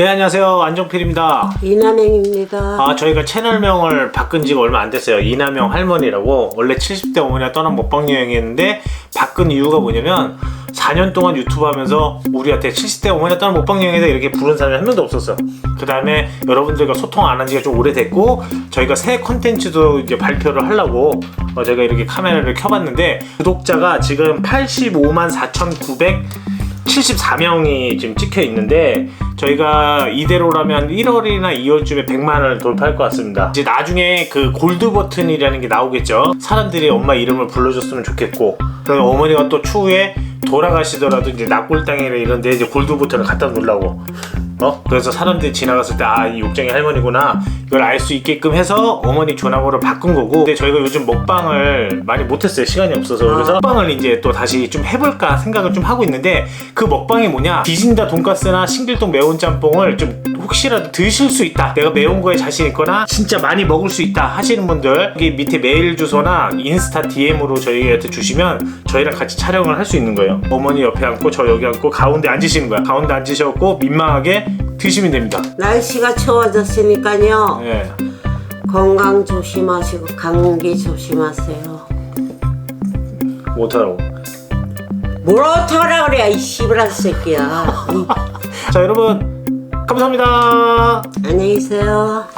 네 안녕하세요. 안정필입니다. 이남행입니다. 아 저희가 채널명을 바꾼 지가 얼마 안 됐어요. 이남영 할머니라고. 원래 70대 어머니가 떠난 먹방 여행이었는데 바꾼 이유가 뭐냐면 4년 동안 유튜브 하면서 우리한테 70대 어머니가 떠난 먹방 여행에서 이렇게 부른 사람이 한 명도 없었어. 그 다음에 여러분들과 소통 안 한 지가 좀 오래됐고 저희가 새 컨텐츠도 이제 발표를 하려고 어, 제가 이렇게 카메라를 켜봤는데 구독자가 지금 85만 4,900 74명이 지금 찍혀 있는데 저희가 이대로라면 1월이나 2월쯤에 100만을 돌파할 것 같습니다. 이제 나중에 그 골드 버튼이라는 게 나오겠죠. 사람들이 엄마 이름을 불러줬으면 좋겠고 그럼 어머니가 또 추후에 돌아가시더라도 이제 낙골당이나 이런 데 이제 골드 버튼을 갖다 놓으려고 어? 그래서 사람들이 지나갔을 때 아 이 욕쟁이 할머니구나. 이걸 알 수 있게끔 해서 어머니 전화번호를 바꾼 거고. 근데 저희가 요즘 먹방을 많이 못했어요. 시간이 없어서. 그래서 먹방을 이제 또 다시 좀 해볼까 생각을 좀 하고 있는데 그 먹방이 뭐냐? 디진다 돈가스나 신길동 매운 짬뽕을 좀 혹시라도 드실 수 있다 내가 매운 거에 자신 있거나 진짜 많이 먹을 수 있다 하시는 분들 여기 밑에 메일 주소나 인스타 DM으로 저희한테 주시면 저희랑 같이 촬영을 할 수 있는 거예요 어머니 옆에 앉고 저 여기 앉고 가운데 앉으시는 거야 가운데 앉으셔갖고 민망하게 드시면 됩니다 날씨가 추워졌으니까요. 예. 건강 조심하시고 감기 조심하세요. 못하라고 뭘 어떡하라 그래 이 씨부란 새끼야. 자 여러분 감사합니다 안녕히 계세요.